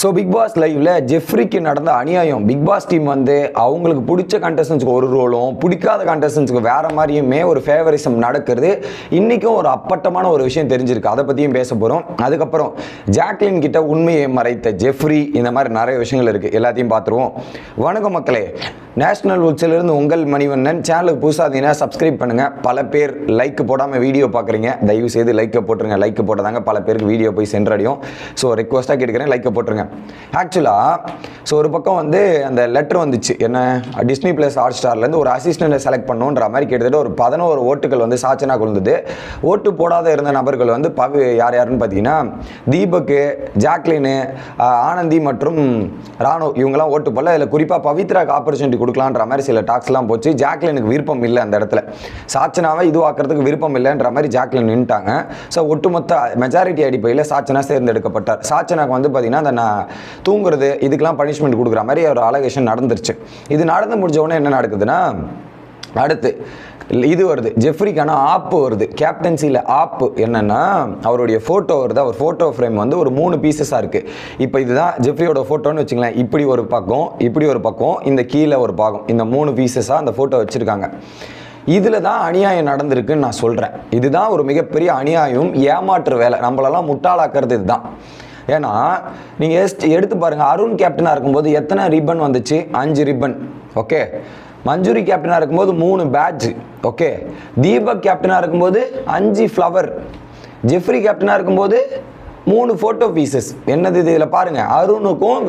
So big pass லைவ்ல ஜெஃப்ரிக்கு நடந்த அநியாயம். பிக் பாஸ் டீம் வந்து அவங்களுக்கு பிடிச்ச கண்டஸ்டன்ஸுக்கு ஒரு ரோலும் பிடிக்காத கண்டஸ்டன்ஸுக்கு வேற மாதிரியுமே ஒரு ஃபேவரிசம் நடக்கிறது. இன்றைக்கும் ஒரு அப்பட்டமான ஒரு விஷயம் தெரிஞ்சிருக்கு. அதை பற்றியும் பேச போகிறோம் அதுக்கப்புறம் ஜாக்லின் கிட்ட உண்மையை மறைத்த ஜெஃப்ரி இந்த மாதிரி நிறைய விஷயங்கள் இருக்குது எல்லாத்தையும் பார்த்துருவோம். வணக்கம் மக்களே. நேஷனல் உச்சிலிருந்து உங்கள் மணிவண்ணன் சேனலுக்கு புதுசாக இருந்தீங்கன்னா சப்ஸ்கிரைப் பண்ணுங்கள் பல பேர் லைக் போடாமல் வீடியோ பார்க்குறீங்க. தயவு செய்து லைக்கை போட்டுருங்க. லைக் போட்டதாங்க பல பேருக்கு வீடியோ போய் சென்றடையும். ஸோ ரெக்வஸ்ட்டாக கேட்டுக்கிறேன். லைக்கை போட்டுருங்க. ஆக்சுவலாக ஸோ ஒரு பக்கம் வந்து அந்த லெட்டர் வந்துச்சு. என்ன? டிஸ்னி ப்ளஸ் ஹாட் ஸ்டார்லேருந்து ஒரு அசிஸ்டண்ட்டை செலக்ட் பண்ணுன்ற மாதிரி கிட்டத்தட்ட ஒரு பதினோரு ஓட்டுகள் வந்து சாச்சனா கொழுந்தது. ஓட்டு போடாத இருந்த நபர்கள் வந்து பவி யார் யாருன்னு பார்த்தீங்கன்னா தீபக்கு ஜாக்லினு ஆனந்தி மற்றும் ராணு. இவங்கெல்லாம் ஓட்டு போடல. இதில் குறிப்பாக பவித்ராக்கு ஆப்பர்ச்சுனிட்டி கொடுக்கலான்ற மாதிரி சில டாக்ஸ்லாம் போச்சு. ஜாக்லினுக்கு விருப்பம் இல்லை அந்த இடத்துல. சாச்சனாவை இதுவாக்குறதுக்கு விருப்பம் இல்லைன்ற மாதிரி ஜாக்லின் நின்ட்டாங்க. ஸோ ஒட்டுமொத்த மெஜாரிட்டி அடிப்படையில் சாச்சனா தேர்ந்தெடுக்கப்பட்டார். சாச்சனாக்கு வந்து பார்த்தீங்கன்னா அந்த நான் தூங்குறது இதுக்கெல்லாம் பனிஷ்மெண்ட் கொடுக்குற மாதிரி ஒரு அலகேஷன் நடந்துருச்சு. இது நடந்து முடிஞ்ச உடனே என்ன நடக்குதுன்னா அடுத்து இது வருது. ஜெஃப்ரிக்கான ஆப்பு வருது. கேப்டன்சியில் ஆப்பு என்னன்னா அவருடைய ஃபோட்டோ வருது. அவர் ஃபோட்டோ ஃப்ரேம் வந்து ஒரு மூணு பீசஸாக இருக்குது இப்போ இதுதான் ஜெஃப்ரியோட ஃபோட்டோன்னு வச்சுக்கலாம் இப்படி ஒரு பக்கம் இப்படி ஒரு பக்கம் இந்த கீழே ஒரு பாகம். இந்த மூணு பீசஸாக அந்த ஃபோட்டோ வச்சுருக்காங்க. இதில் தான் அநியாயம் நடந்திருக்குன்னு நான் சொல்கிறேன் இதுதான் ஒரு மிகப்பெரிய அநியாயம் ஏமாற்று வேலை. நம்மளெல்லாம் முட்டாளாக்குறது இதுதான். ஏன்னா நீங்கள் எடுத்து பாருங்கள் அருண் கேப்டனாக இருக்கும்போது எத்தனை ரிப்பன் வந்துச்சு? அஞ்சு ரிப்பன் ஓகே மஞ்சுரி கேப்டனாக இருக்கும்போது மூணு பேட்ஜ் ஓகே தீபக் கேப்டனாக இருக்கும்போது அஞ்சு ஃப்ளவர் ஜெஃப்ரி கேப்டனாக இருக்கும்போது மூணு ஃபோட்டோ பீசஸ் என்னது இது இதில் பாருங்கள் அருணுக்கும்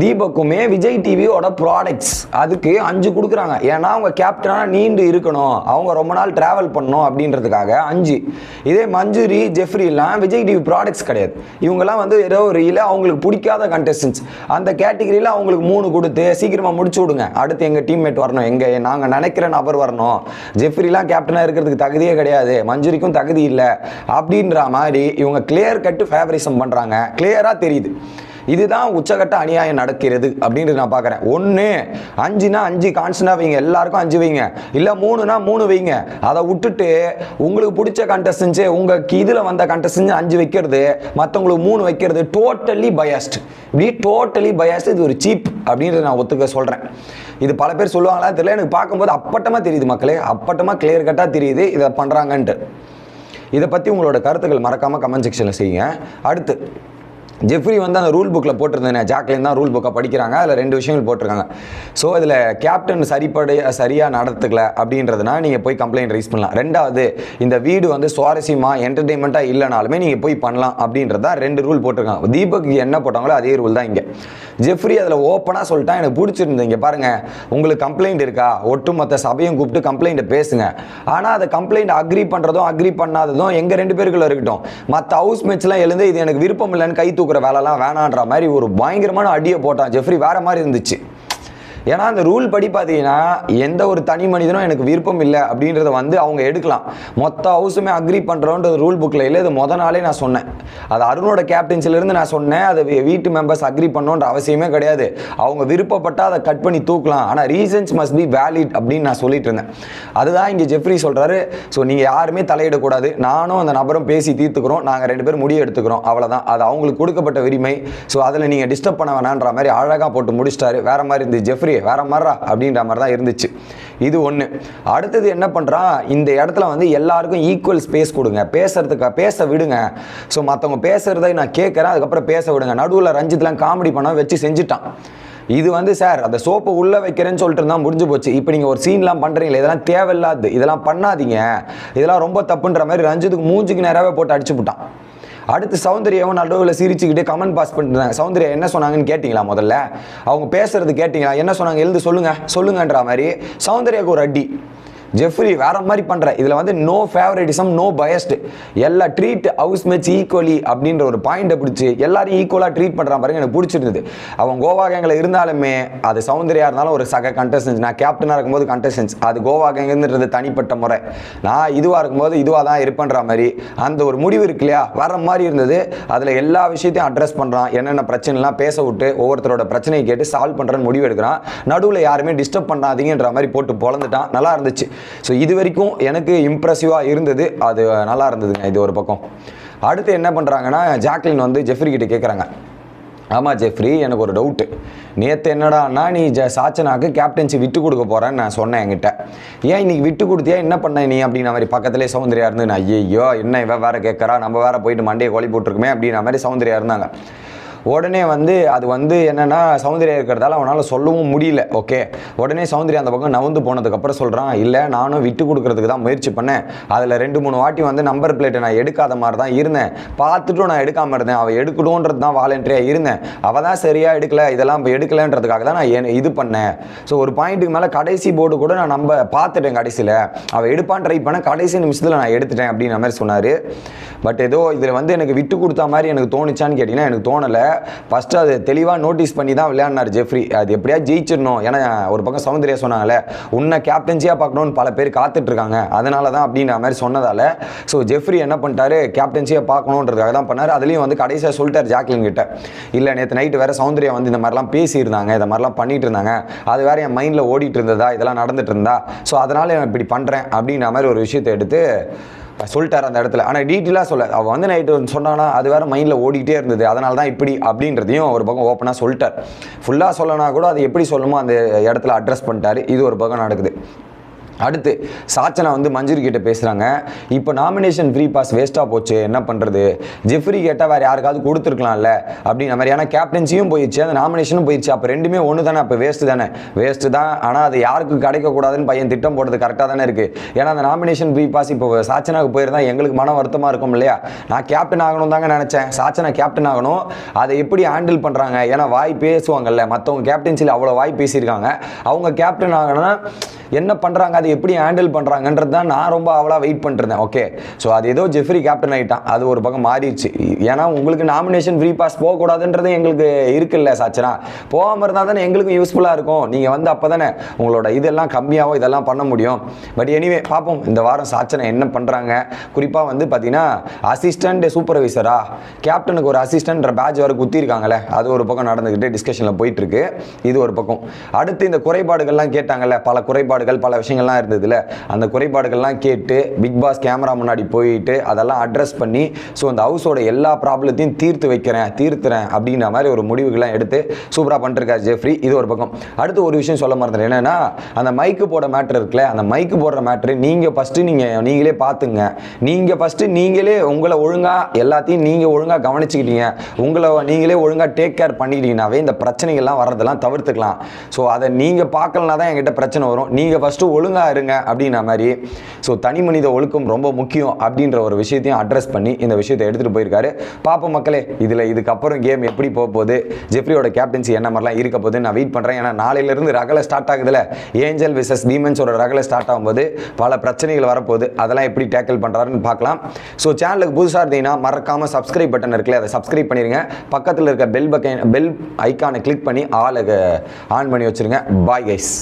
தீபக்குமே விஜய் டிவியோட ப்ராடக்ட்ஸ் அதுக்கு அஞ்சு கொடுக்குறாங்க. ஏன்னா அவங்க கேப்டனாக நீண்டு இருக்கணும். அவங்க ரொம்ப நாள் ட்ராவல் பண்ணணும் அப்படின்றதுக்காக அஞ்சு. இதே மஞ்சுரி ஜெஃப்ரிலாம் விஜய் டிவி ப்ராடக்ட்ஸ் கிடையாது. இவங்கெல்லாம் வந்து ஏதோ ஒரு இல்லை அவங்களுக்கு பிடிக்காத கண்டஸ்டன்ஸ் அந்த கேட்டகரியில் அவங்களுக்கு மூணு கொடுத்து சீக்கிரமாக முடிச்சு விடுங்க. அடுத்து எங்கள் டீம்மேட் வரணும். எங்கள் நாங்கள் நினைக்கிற நபர் வரணும். ஜெஃப்ரிலாம் கேப்டனாக இருக்கிறதுக்கு தகுதியே கிடையாது. மஞ்சுரிக்கும் தகுதி இல்லை. அப்படின்ற மாதிரி இவங்க கிளியர் கட்டு ஃபேவரிசம் பண்ணுறாங்க கிளியராக தெரியுது. இதுதான் உச்சகட்ட அநியாயம் நடக்கிறது அப்படின்றது நான் பார்க்குறேன். ஒன்று அஞ்சுனா அஞ்சு கான்ஸ்டன்டாக வைங்க. எல்லாருக்கும் அஞ்சு வைங்க. இல்லை மூணுனா மூணு வைங்க. அதை விட்டுட்டு உங்களுக்கு பிடிச்ச கண்டஸ்டன்ஸு உங்கள் இதில் வந்த கண்டஸ்டன்ஸ் அஞ்சு வைக்கிறது மற்றவங்களுக்கு மூணு வைக்கிறது டோட்டலி பயாஸ்ட் இப்படி டோட்டலி பயாஸ்ட் இது ஒரு சீப் அப்படின்றத நான் ஒத்துக்க சொல்கிறேன் இது பல பேர் சொல்லுவாங்களா தெரியல. எனக்கு பார்க்கும்போது அப்பட்டமாக தெரியுது மக்களே. அப்பட்டமாக கிளியர் கட்டாக தெரியுது இதை பண்ணுறாங்கன்ட்டு இதை பற்றி உங்களோட கருத்துக்கள் மறக்காமல் கமெண்ட் செக்ஷனில் செய்யுங்க. அடுத்து ஜெஃப்ரி வந்து அந்த ரூல் புக்கில் போட்டிருந்தேன்? ஜாக்லின் தான் ரூல் புக்கை படிக்கிறாங்க. அதில் ரெண்டு விஷயங்கள் போட்டிருக்காங்க. ஸோ அதில் கேப்டன் சரிப்படை சரியாக நடத்துக்கல அப்படின்றதுனா நீங்கள் போய் கம்ப்ளைண்ட் ரைஸ் பண்ணலாம். ரெண்டாவது இந்த வீடு வந்து சுவாரஸ்யமாக என்டர்டெயின்மெண்ட்டாக இல்லைனாலுமே நீங்கள் போய் பண்ணலாம் அப்படின்றதா ரெண்டு ரூல் போட்டிருக்காங்க. தீபக் என்ன போட்டாங்களோ அதே ரூல் தான் இங்கே. ஜெஃப்ரி அதில் ஓப்பனாக சொல்லிட்டான் எனக்கு பிடிச்சிருந்தது. இங்கே பாருங்கள் உங்களுக்கு கம்ப்ளைண்ட் இருக்கா? ஒட்டுமொத்த சபையும் கூப்பிட்டு கம்ப்ளைண்ட்டை பேசுங்க. ஆனால் அதை கம்ப்ளைண்ட் அக்ரி பண்ணுறதும் அக்ரி பண்ணாததும் எங்கள் ரெண்டு பேருக்குள்ள இருக்கட்டும். மற்ற ஹவுஸ் மேட்ச்லாம் எழுந்து இது எனக்கு விருப்பம் இல்லைன்னு கை கொடுக்குற வேலைலாம் வேணான்ற மாதிரி ஒரு பயங்கரமான அடியை போட்டான் ஜெஃப்ரி. வேற மாதிரி இருந்துச்சு. ஏன்னா அந்த ரூல் படி பார்த்தீங்கன்னா எந்த ஒரு தனி மனிதனும் எனக்கு விருப்பம் இல்லை அப்படின்றத வந்து அவங்க எடுக்கலாம். மொத்த ஹவுஸுமே அக்ரி பண்ணுறோன்றது ரூல் புக்கில் இல்லை. இது மொதல் நாளே நான் சொன்னேன். அது அருணோட கேப்டன்சிலேருந்து நான் சொன்னேன். அதை வீட்டு மெம்பர்ஸ் அக்ரி பண்ணணுன்ற அவசியமே கிடையாது. அவங்க விருப்பப்பட்டால் அதை கட் பண்ணி தூக்கலாம். ஆனால் ரீசன்ஸ் மஸ்ட் பி வேலிட் அப்படின்னு நான் சொல்லிட்டு இருந்தேன். அதுதான் இங்கே ஜெஃப்ரி சொல்கிறாரு ஸோ நீங்கள் யாருமே தலையிடக்கூடாது. நானும் அந்த நபரும் பேசி தீர்த்துக்கிறோம். நாங்கள் ரெண்டு பேரும் முடிவு எடுத்துக்கிறோம். அவ்வளோதான் அது அவங்களுக்கு கொடுக்கப்பட்ட உரிமை. ஸோ அதில் நீங்கள் டிஸ்டர்ப் பண்ண வேணான்ற மாதிரி அழகாக போட்டு முடிச்சிட்டாரு. வேறு மாதிரி இருந்துச்சு ஜெஃப்ரி வேற மாதிரிரா அப்படின்ற மாதிரி தான் இருந்துச்சு. இது ஒன்று அடுத்தது என்ன பண்ணுறான் இந்த இடத்துல வந்து எல்லாருக்கும் ஈக்குவல் ஸ்பேஸ் கொடுங்க. பேசுறதுக்கு பேச விடுங்க. ஸோ மற்றவங்க பேசுகிறதை நான் கேட்குறேன் அதுக்கப்புறம் பேச விடுங்க. நடுவில் ரஞ்சித்லாம் காமெடி பண்ண வச்சு செஞ்சுட்டான். இது வந்து சார் அந்த சோப்பை உள்ளே வைக்கிறேன்னு சொல்லிட்டு இருந்தால் முடிஞ்சு போச்சு. இப்போ நீங்கள் ஒரு சீன்லாம் பண்ணுறீங்களே இதெல்லாம் தேவையில்லாது. இதெல்லாம் பண்ணாதீங்க. இதெல்லாம் ரொம்ப தப்புன்ற மாதிரி ரஞ்சித்துக்கு மூஞ்சுக்கு நேராகவே போட்டு அடிச்சு விட்டான். அடுத்து சௌந்தர்யாவும் நடுவில் சிரிச்சுக்கிட்டு கமெண்ட் பாஸ் பண்ணிருந்தாங்க சௌந்தர்யா என்ன சொன்னாங்கன்னு கேட்டிங்களா முதல்ல? அவங்க பேசுறது கேட்டிங்களா? என்ன சொன்னாங்க? எழுந்து சொல்லுங்க. சொல்லுங்கன்ற மாதிரி சௌந்தர்யாவுக்கு ஒரு அடி. ஜெஃப்ரி வேற மாதிரி பண்ற. இதுல வந்து நோ ஃபேவரட்டிசம் நோ பயஸ்டு எல்லா ட்ரீட் ஹவுஸ் மேட்ச் ஈக்குவலி அப்படின்ற ஒரு பாயிண்டை பிடிச்சி எல்லாரையும் ஈக்குவலாக ட்ரீட் பண்றான் பாருங்க எனக்கு பிடிச்சிருந்தது. அவன் கோவா கேங்கில் இருந்தாலுமே அது சௌந்தர்யா இருந்தாலும் ஒரு சக கண்டஸ்டன்ஸ் நான் கேப்டனாக இருக்கும்போது கண்டஸ்டன்ஸ் அது கோவா கேங்குன்றது தனிப்பட்ட முறை. நான் இதுவாக இருக்கும்போது இதுவாக தான் இருப்பேன்ற மாதிரி அந்த ஒரு முடிவு இருக்கு இல்லையா? வர மாதிரி இருந்தது. அதில் எல்லா விஷயத்தையும் அட்ரஸ் பண்ணுறான் என்னென்ன பிரச்சனைலாம் பேச விட்டு ஒவ்வொருத்தரோட பிரச்சனையை கேட்டு சால்வ் பண்ணுறன்னு முடிவு எடுக்கிறான். நடுவில் யாருமே டிஸ்டர்ப் பண்ணாதீங்கன்ற மாதிரி போட்டு பொழந்துட்டான். நல்லா இருந்துச்சு. ஸோ இது வரைக்கும் எனக்கு இம்ப்ரெசிவாக இருந்தது. அது நல்லா இருந்ததுங்க இது ஒரு பக்கம். அடுத்து என்ன பண்ணுறாங்கன்னா ஜாக்லின் வந்து ஜெஃப்ரி கிட்டே கேட்குறாங்க ஆமாம் ஜெஃப்ரி எனக்கு ஒரு டவுட்டு நேற்று என்னடான்னா நீ ஜ சாச்சனாக்கு கேப்டன்சி விட்டு கொடுக்க போகிறேன்னு நான் சொன்னேன் என்கிட்ட. ஏன் இன்னைக்கு விட்டு கொடுத்தியா? என்ன பண்ண நீ அப்படின்ன மாதிரி பக்கத்துலேயே சௌந்தர்யா இருந்து நான் ஐயோ என்ன இவன் வேறு கேட்குறா நம்ம வேறு போயிட்டு மண்டையை கொலி போட்டிருக்குமே அப்படின்ற மாதிரி சௌந்தர்யா இருந்தாங்க. உடனே வந்து அது வந்து என்னென்னா சௌந்தர்யா இருக்கிறதால அவனால் சொல்லவும் முடியல ஓகே உடனே சௌந்தர்யா அந்த பக்கம் நவந்து போனதுக்கப்புறம் சொல்கிறான் இல்லை நானும் விட்டு கொடுக்குறதுக்கு தான் முயற்சி பண்ணேன். அதில் ரெண்டு மூணு வாட்டி வந்து நம்பர் பிளேட்டை நான் எடுக்காத மாதிரி தான் இருந்தேன். பார்த்துட்டும் நான் எடுக்காமல் இருந்தேன். அவள் எடுக்கணுன்றது தான் வாலண்டரியாக இருந்தேன். அவள் தான் சரியாக எடுக்கல இதெல்லாம் இப்போ எடுக்கலன்றதுக்காக தான் நான் என்ன- இது பண்ணேன். ஸோ ஒரு பாயிண்ட்டுக்கு மேலே கடைசி போர்டு கூட நான் நம்ப பார்த்துட்டேன் கடைசியில். அவள் எடுப்பான்னு ட்ரை பண்ண கடைசி நிமிஷத்தில் நான் எடுத்துட்டேன் அப்படின்ற மாதிரி சொன்னார். பட் ஏதோ இதில் வந்து எனக்கு விட்டு கொடுத்த மாதிரி எனக்கு தோணுச்சான்னு கேட்டிங்கன்னா எனக்கு தோணலை. ஃபஸ்ட்டு அது தெளிவாக நோட்டீஸ் பண்ணி தான் விளையாடினார் ஜெஃப்ரி அது எப்படியா ஜெயிச்சிடணும்? ஏன்னா ஒரு பக்கம் சௌந்தர்யா சொன்னாங்களே உன்னை கேப்டன்சியாக பார்க்கணும்னு பல பேர் காத்துட்ருக்காங்க. அதனால தான் அப்படின்ற மாதிரி சொன்னதால் ஸோ ஜெஃப்ரி என்ன பண்ணிட்டாரு? கேப்டன்சியாக பார்க்கணுன்றதுக்காக தான் பண்ணார். அதுலேயும் வந்து கடைசியாக சொல்லிட்டார் ஜாக்லின் கிட்ட. இல்லை நேற்று நைட்டு வேறு சௌந்தர்யா வந்து இந்த மாதிரிலாம் பேசியிருந்தாங்க இந்த மாதிரிலாம் பண்ணிட்டு இருந்தாங்க அது வேறு என் மைண்டில் ஓடிட்டு இருந்ததா இதெல்லாம் நடந்துட்டு இருந்தா ஸோ அதனால் நான் இப்படி பண்ணுறேன் அப்படின்ற மாதிரி ஒரு விஷயத்தை எடுத்து சொல்லிட்டார் அந்த இடத்துல. ஆனால் டீட்டெயிலாக சொல்ல அவள் வந்து நைட்டு சொன்னானா அது வேற மைண்டில் ஓடிக்கிட்டே இருந்தது. அதனால தான் இப்படி அப்படின்றதையும் ஒரு பக்கம் ஓப்பனாக சொல்லிட்டார். ஃபுல்லாக சொல்லனா கூட அது எப்படி சொல்லணுமோ அந்த இடத்துல அட்ரஸ் பண்ணிட்டாரு. இது ஒரு பக்கம் நடக்குது. அடுத்து சாச்சனா வந்து மஞ்சுரி கிட்ட பேசுகிறாங்க இப்போ நாமினேஷன் ஃப்ரீ பாஸ் வேஸ்ட்டாக போச்சு என்ன பண்ணுறது ஜெஃப்ரி கேட்டால் வேறு யாருக்காவது கொடுத்துருக்கலாம்ல. அப்படின்ற மாதிரி ஏன்னா கேப்டன்சியும் போயிடுச்சு அந்த நாமினேஷனும் போயிடுச்சு. அப்போ ரெண்டுமே ஒன்று தானே அப்போ வேஸ்ட்டு தானே? வேஸ்ட்டு தான் ஆனால் அது யாருக்கு கிடைக்கக்கூடாதுன்னு பையன் திட்டம் போட்டது கரெக்டாக தானே இருக்குது ஏன்னா அந்த நாமினேஷன் ஃப்ரீ பாஸ் இப்போ சாச்சனாவுக்கு போயிருந்தா எங்களுக்கு மன வருத்தமாக இருக்கும் இல்லையா? நான் கேப்டன் ஆகணும் தாங்க நினச்சேன். சாச்சனா கேப்டன் ஆகணும். அதை எப்படி ஹேண்டில் பண்ணுறாங்க ஏன்னா வாய் பேசுவாங்கல்ல. மற்றவங்க கேப்டன்சியில் அவ்வளோ வாய் பேசியிருக்காங்க. அவங்க கேப்டன் ஆகணும்னா என்ன பண்ணுறாங்க அதை எப்படி ஹேண்டில் பண்ணுறாங்கன்றது தான் நான் ரொம்ப அவளாக வெயிட் பண்ணிருந்தேன். ஓகே ஸோ அது ஏதோ ஜெஃப்ரி கேப்டன் ஆகிட்டான் அது ஒரு பக்கம் மாறிடுச்சு. ஏன்னா உங்களுக்கு நாமினேஷன் ஃப்ரீ பாஸ் போகக்கூடாதுன்றது எங்களுக்கு இருக்குல்ல சாச்சனா. போகாமல் இருந்தால் தானே எங்களுக்கும் யூஸ்ஃபுல்லாக இருக்கும். நீங்கள் வந்து அப்போ தானே உங்களோட இதெல்லாம் கம்மியாகவும் இதெல்லாம் பண்ண முடியும். பட் எனிவே பார்ப்போம் இந்த வாரம் சாச்சனை என்ன பண்ணுறாங்க குறிப்பாக வந்து பார்த்தீங்கன்னா அசிஸ்டண்ட் சூப்பர்வைசரா கேப்டனுக்கு ஒரு அசிஸ்டன்ட்ற பேட்ச் வர குத்திருக்காங்களே. அது ஒரு பக்கம் நடந்துக்கிட்டு டிஸ்கஷனில் போயிட்டுருக்கு இது ஒரு பக்கம். அடுத்து இந்த குறைபாடுகள்லாம் கேட்டாங்கல்ல பல குறைபாடு குறைபாடுகள் பல விஷயங்கள்லாம் இருந்ததுல. அந்த குறைபாடுகள்லாம் கேட்டு பிக் பாஸ் கேமரா முன்னாடி போயிட்டு அதெல்லாம் அட்ரஸ் பண்ணி ஸோ அந்த ஹவுஸோட எல்லா ப்ராப்ளத்தையும் தீர்த்து வைக்கிறேன் தீர்த்துறேன் அப்படின்ற மாதிரி ஒரு முடிவுகள்லாம் எடுத்து சூப்பராக பண்ணிருக்காரு ஜெஃப்ரி இது ஒரு பக்கம். அடுத்து ஒரு விஷயம் சொல்ல மறந்துட்டேன். என்னன்னா அந்த மைக்கு போட மேட்ரு இருக்குல்ல அந்த மைக்கு போடுற மேட்ரு நீங்கள் ஃபஸ்ட்டு நீங்கள் நீங்களே பார்த்துங்க. நீங்கள் ஃபஸ்ட்டு நீங்களே உங்களை ஒழுங்காக எல்லாத்தையும் நீங்கள் ஒழுங்காக கவனிச்சுக்கிட்டீங்க. உங்களை நீங்களே ஒழுங்காக டேக் கேர் பண்ணிக்கிட்டீங்கன்னாவே இந்த பிரச்சனைகள்லாம் வர்றதெல்லாம் தவிர்த்துக்கலாம். ஸோ அதை நீங்கள் பார்க்கலனா தான் என்கிட்ட பிரச்சனை வரும். நீங்கள் ஃபஸ்ட்டு ஒழுங்காக இருங்க அப்படின்ற மாதிரி. ஸோ தனி மனித ஒழுக்கம் ரொம்ப முக்கியம் அப்படின்ற ஒரு விஷயத்தையும் அட்ரஸ் பண்ணி இந்த விஷயத்தை எடுத்துகிட்டு போயிருக்காரு. பாப்போம் மக்களே இதில் இதுக்கப்புறம் கேம் எப்படி போக போகுது? ஜெஃப்ரியோட கேப்டன்சி என்ன மாதிரிலாம் இருக்க போகுது நான் வெயிட் பண்ணுறேன் ஏன்னா நாளையிலேருந்து ரகலை ஸ்டார்ட் ஆகுதுல. ஏஞ்சல் விசஸ் டீமன்ஸோட ரகலை ஸ்டார்ட் ஆகும்போது பல பிரச்சனைகள் வரப்போகுது. அதெல்லாம் எப்படி டேக்கிள் பண்ணுறாருன்னு பார்க்கலாம். ஸோ சேனலுக்கு புதுசாக இருந்தீங்கன்னா மறக்காமல் சப்ஸ்கிரைப் பட்டன் இருக்குல்ல அதை சப்ஸ்கிரைப் பண்ணிடுங்க பக்கத்தில் இருக்க பெல் பக்கன் பெல் ஐக்கானை கிளிக் பண்ணி ஆளை ஆன் பண்ணி வச்சுருங்க. Bye guys